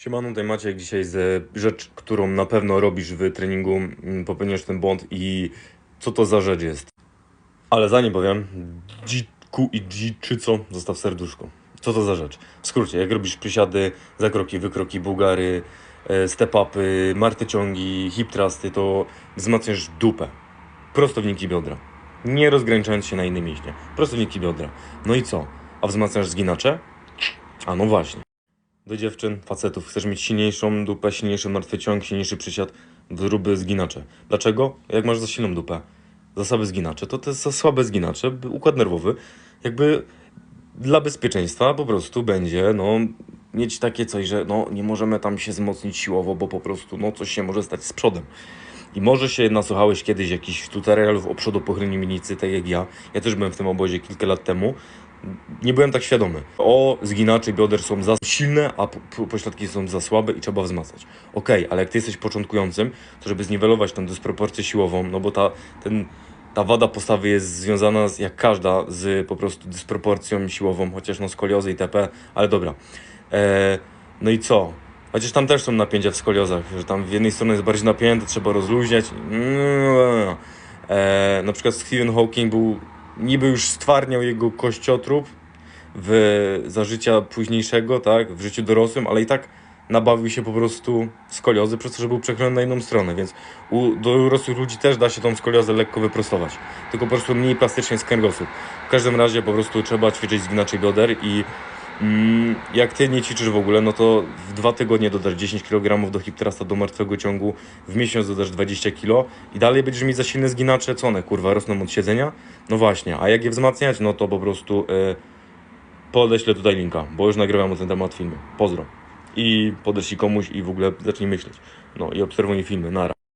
Siemano, tutaj Maciek dzisiaj z rzecz, którą na pewno robisz w treningu, mm, popełniasz ten błąd i co to za rzecz jest. Ale zanim powiem, G-ku i G czy co, zostaw serduszko. Co to za rzecz? W skrócie, jak robisz przysiady, zakroki, wykroki, bułgary, e, step-upy, marty ciągi, hip thrusty, to wzmacniasz dupę. Prostowniki biodra. Nie rozgraniczając się na inne mięśnie. Prostowniki biodra. No i co? A wzmacniasz zginacze? A no właśnie. Do dziewczyn, facetów, chcesz mieć silniejszą dupę, silniejszy martwy ciąg, silniejszy przysiad, zróby zginacze. Dlaczego? Jak masz za silną dupę, za słabe zginacze, to jest za słabe zginacze, układ nerwowy, jakby dla bezpieczeństwa po prostu będzie, no, mieć takie coś, że no, nie możemy tam się wzmocnić siłowo, bo po prostu, no, coś się może stać z przodem. I może się nasłuchałeś kiedyś jakichś tutorialów o przodopochyleniu milicy, tak jak ja. Ja też byłem w tym obozie kilka lat temu. Nie byłem tak świadomy. O, zginacze bioder są za silne, a po- po- pośladki są za słabe i trzeba wzmacniać. Okej, ale jak ty jesteś początkującym, to żeby zniwelować tę dysproporcję siłową, no bo ta, ten, ta wada postawy jest związana, z, jak każda, z po prostu dysproporcją siłową, chociaż no skoliozy itp., ale dobra. E, no i co? Chociaż tam też są napięcia w skoliozach, że tam w jednej stronie jest bardziej napięte, trzeba rozluźniać. E, na przykład Stephen Hawking był, niby już stwarniał jego kościotrup w, za życia późniejszego, tak, w życiu dorosłym, ale i tak nabawił się po prostu skoliozy przez to, że był przechylony na inną stronę, więc u dorosłych ludzi też da się tą skoliozę lekko wyprostować, tylko po prostu mniej plastycznie z kręgosłup. W każdym razie po prostu trzeba ćwiczyć zginacze bioder i jak ty nie ćwiczysz w ogóle, no to w dwa tygodnie dodasz 10 kg do hip thrusta, do martwego ciągu, w miesiąc dodasz 20 kg i dalej będziesz mieć za silne zginacze, co one kurwa rosną od siedzenia? No właśnie, a jak je wzmacniać, no to po prostu y, podeślę tutaj linka, bo już nagrywam na ten temat filmy. Pozdro. I podeślij komuś i w ogóle zacznij myśleć. No i obserwuj filmy, nara.